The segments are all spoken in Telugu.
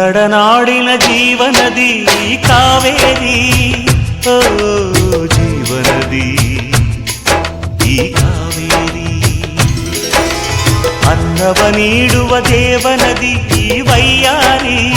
కడనాడిన జీవనది కావేరి. ఓ జీవనది ఈ కావేరి. అన్నవ నీడువ దేవనది ఈ వయ్యారి.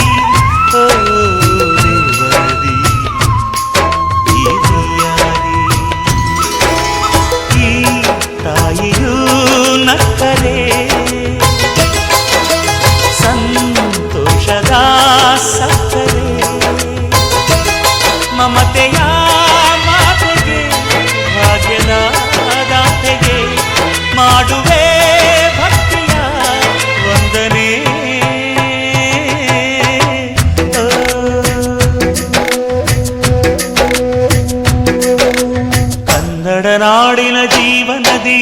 తడనాడిన జీవనది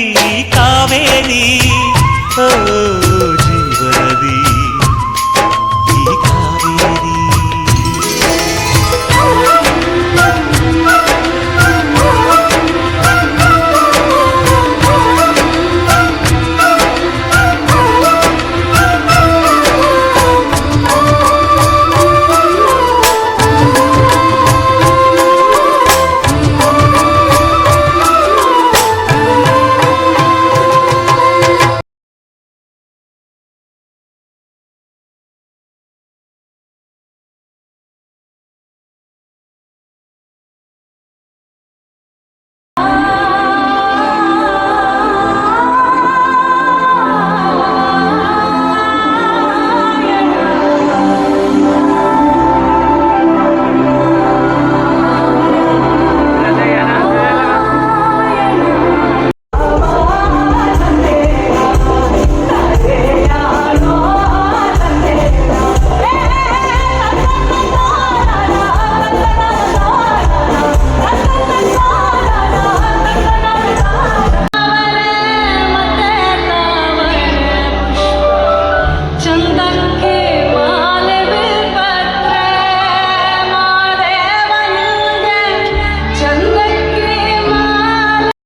కావేరీ.